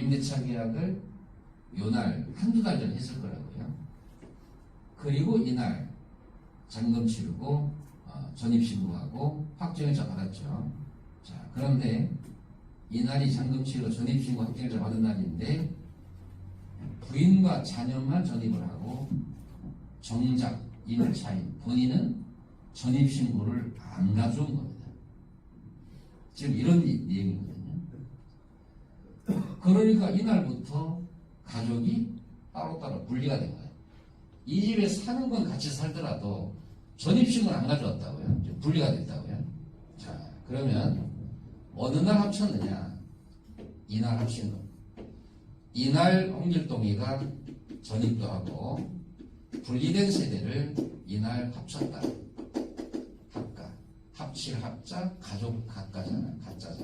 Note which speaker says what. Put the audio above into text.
Speaker 1: 임대차 계약을 요날 한두 달 전에 했을 거라고요. 그리고 이날 잔금 치르고 어, 전입신고하고 확정일자 받았죠. 자 그런데 이날이 잔금 치르고 전입신고 확정일자 받은 날인데 부인과 자녀만 전입을 하고 정작 임차인 본인은 전입신고를 안 가져온 겁니다. 지금 이런 이- 내용이거든요. 그러니까 이날부터 가족이 따로따로 분리가 된 거예요. 이 집에 사는 건 같이 살더라도 전입신고를 안 가져왔다고요. 분리가 됐다고요. 자, 그러면 어느 날 합쳤느냐? 이날 합친 거. 이날 홍길동이가 전입도 하고 분리된 세대를 이날 합쳤다. 합가. 합칠 합자, 가족. 이날 합쳤다.